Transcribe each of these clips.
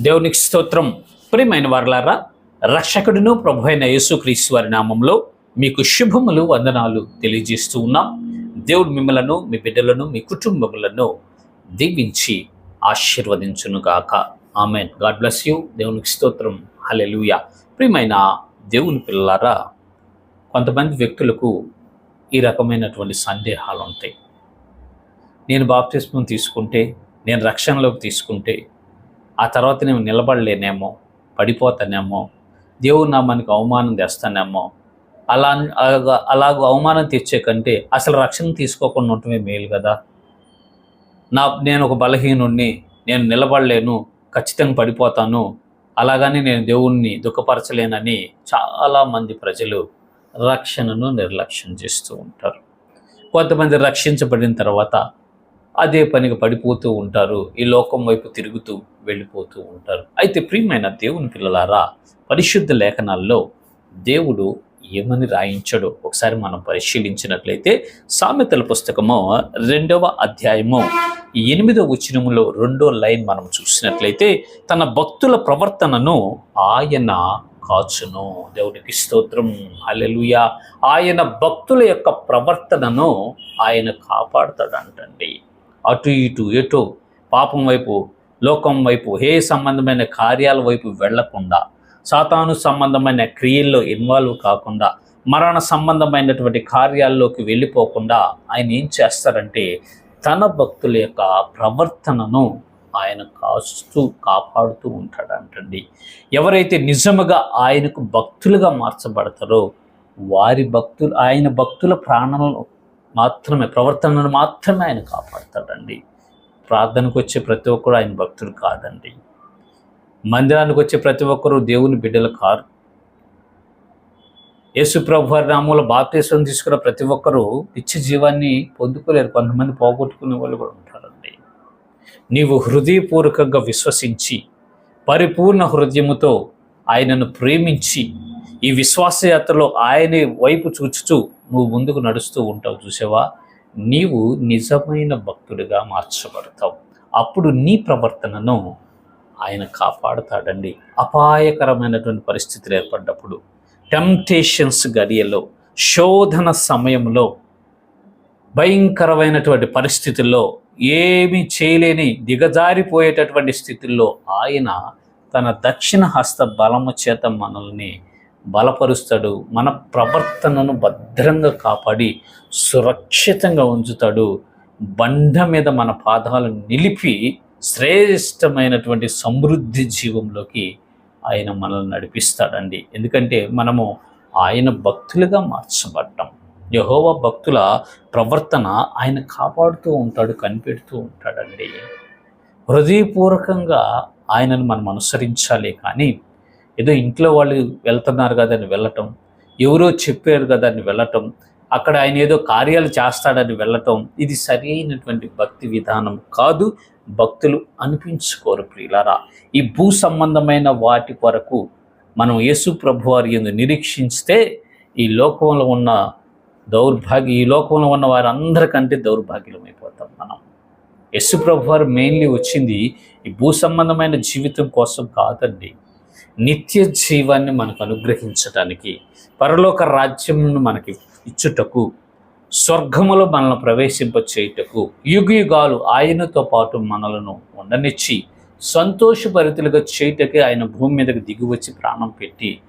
దేవునికి స్తోత్రం. ప్రియమైన వారలారా రక్షకుడును ప్రభు అయిన యేసుక్రీస్తు వారి నామంలో మీకు శుభములు వందనాలు తెలియజేస్తూ ఉన్నాం. దేవుడు మిమ్మలను మీ బిడ్డలను మీ కుటుంబములను దీవించి ఆశీర్వదించునుగాక ఆమెన్. God bless you. దేవునికి స్తోత్రం. హలెలుయ ప్రియమైన దేవుని పిల్లలారా కొంతమంది వ్యక్తులకు ఈ రకమైనటువంటి సందేహాలు ఉంటాయి. నేను బాప్తిస్మం తీసుకుంటే నేను రక్షణలోకి తీసుకుంటే ఆ తర్వాత నేను నిలబడలేనేమో పడిపోతానేమో దేవుడు నా అవమానం తెస్తానేమో అలా అలాగ అలాగ అవమానం తెచ్చే కంటే అసలు రక్షణ తీసుకోకుండా ఉండటమే మేలు కదా. నా నేను ఒక బలహీనుణ్ణి నేను నిలబడలేను ఖచ్చితంగా పడిపోతాను అలాగని నేను దేవుణ్ణి దుఃఖపరచలేనని చాలామంది ప్రజలు రక్షణను నిర్లక్ష్యం చేస్తూ ఉంటారు. కొంతమంది రక్షించబడిన తర్వాత అదే పనికి పడిపోతూ ఉంటారు. ఈ లోకం వైపు తిరుగుతూ వెళ్ళిపోతూ ఉంటారు. అయితే ప్రియమైన దేవుని పిల్లలారా పరిశుద్ధ లేఖనాల్లో దేవుడు ఏమని రాయించడో ఒకసారి మనం పరిశీలించినట్లయితే సామెతల పుస్తకము రెండవ అధ్యాయము ఎనిమిదవ వచనములో రెండో లైన్ మనం చూసినట్లయితే తన భక్తుల ప్రవర్తనను ఆయన కాచును. దేవుడికి స్తోత్రం. అలెలుయ ఆయన భక్తుల యొక్క ప్రవర్తనను ఆయన కాపాడుతాడంటండి. అటు ఇటు ఎటు పాపం వైపు లోకం వైపు హే సంబంధమైన కార్యాల వైపు వెళ్ళకుండా సాతాను సంబంధమైన క్రియల్లో ఇన్వాల్వ్ కాకుండా మరణ సంబంధమైనటువంటి కార్యాల్లోకి వెళ్ళిపోకుండా ఆయన ఏం చేస్తారంటే తన భక్తుల యొక్క ప్రవర్తనను ఆయన కాస్తూ కాపాడుతూ ఉంటాడంటండి. ఎవరైతే నిజముగా ఆయనకు భక్తులుగా మార్చబడతారో వారి భక్తులు ఆయన భక్తుల ప్రాణంలో మాత్రమే ప్రవర్తనను మాత్రమే ఆయన కాపాడతాడండి. ప్రార్థనకు వచ్చే ప్రతి ఒక్కరు ఆయన భక్తులు కాదండి. మందిరానికి వచ్చే ప్రతి ఒక్కరూ దేవుని బిడ్డలు కారు. యేసు ప్రభు వారి నామంలో బాప్తీసం తీసుకున్న ప్రతి ఒక్కరూ నిత్య జీవాన్ని పొందుకోలేరు. కొంతమంది పోగొట్టుకునే వాళ్ళు కూడా ఉంటారండి. నీవు హృదయపూర్వకంగా విశ్వసించి పరిపూర్ణ హృదయముతో ఆయనను ప్రేమించి ఈ విశ్వాసయాత్రలో ఆయన వైపు చూచుచూ నువ్వు ముందుకు నడుస్తూ ఉంటావు చూసావా? నీవు నిజమైన భక్తుడిగా మార్చబడతావు. అప్పుడు నీ ప్రవర్తనను ఆయన కాపాడుతాడండి. అపాయకరమైనటువంటి పరిస్థితులు ఏర్పడ్డప్పుడు టెంప్టేషన్స్ గడియలో శోధన సమయంలో భయంకరమైనటువంటి పరిస్థితుల్లో ఏమీ చేయలేని దిగజారిపోయేటటువంటి స్థితుల్లో ఆయన తన దక్షిణ హస్త బలము చేత మనల్ని బలపరుస్తాడు మన ప్రవర్తనను భద్రంగా కాపాడి సురక్షితంగా ఉంచుతాడు బండ మీద మన పాదాలు నిలిపి శ్రేష్టమైనటువంటి సమృద్ధి జీవంలోకి ఆయన మనల్ని నడిపిస్తాడండి. ఎందుకంటే మనము ఆయన భక్తులుగా మార్చబడ్డాం. యహోవ భక్తుల ప్రవర్తన ఆయన కాపాడుతూ ఉంటాడు కనిపెడుతూ ఉంటాడండి. హృదయపూర్వకంగా ఆయనను మనం అనుసరించాలి కానీ ఏదో ఇంట్లో వాళ్ళు వెళ్తున్నారు కదా అని వెళ్ళటం ఎవరో చెప్పారు కదా అని వెళ్ళటం అక్కడ ఆయన ఏదో కార్యాలు చేస్తాడని వెళ్ళటం ఇది సరైనటువంటి భక్తి విధానం కాదు. భక్తులు అనిపించుకోరు ప్రియులారా. ఈ భూ సంబంధమైన వాటి కొరకు మనం యేసు ప్రభు వారి ఎందు నిరీక్షిస్తే ఈ లోకంలో ఉన్న దౌర్భాగ్య ఈ లోకంలో ఉన్న వారందరికంటే దౌర్భాగ్యులమైపోతాం మనం. యశు ప్రభు వారు మెయిన్లీ వచ్చింది ఈ భూ సంబంధమైన జీవితం కోసం కాదండి. నిత్య జీవాన్ని మనకు అనుగ్రహించటానికి పరలోక రాజ్యంను మనకి ఇచ్చుటకు స్వర్గములో మనల్ని ప్రవేశింప చేయుటకు యుగయుగాలు ఆయనతో పాటు మనలను ఉండనిచ్చి సంతోషభరితులుగా చేయుటకే ఆయన భూమి మీదకి దిగివచ్చి ప్రాణం పెట్టి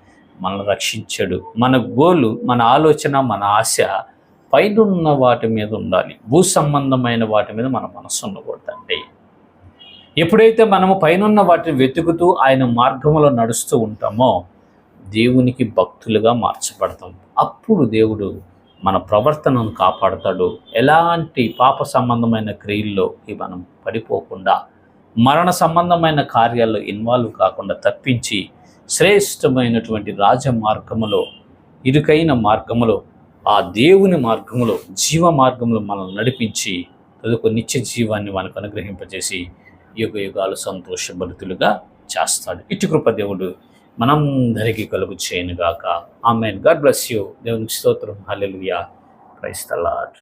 మనల్ని రక్షించాడు. మన గోలు మన ఆలోచన మన ఆశ పైనున్న వాటి మీద ఉండాలి. భూ సంబంధమైన వాటి మీద మన మనసు ఉండకూడదండి. ఎప్పుడైతే మనము పైనున్న వాటిని వెతుకుతూ ఆయన మార్గంలో నడుస్తూ ఉంటామో దేవునికి భక్తులుగా మార్చబడతాం. అప్పుడు దేవుడు మన ప్రవర్తనను కాపాడతాడు. ఎలాంటి పాప సంబంధమైన క్రియల్లోకి మనం పడిపోకుండా మరణ సంబంధమైన కార్యాల్లో ఇన్వాల్వ్ కాకుండా తప్పించి శ్రేష్టమైనటువంటి రాజ మార్గములో ఇరుకైన మార్గములో ఆ దేవుని మార్గములో జీవ మార్గంలో మనల్ని నడిపించి తదుకు నిత్య జీవాన్ని మనకు అనుగ్రహింపజేసి యుగ యుగాలు సంతోషభరితులుగా చేస్తాడు. ఇటు కృప దేవుడు మనందరికీ కలుగు చేయనుగాక. ఆమెన్. God bless you. దేవునికి స్తోత్రం. Hallelujah price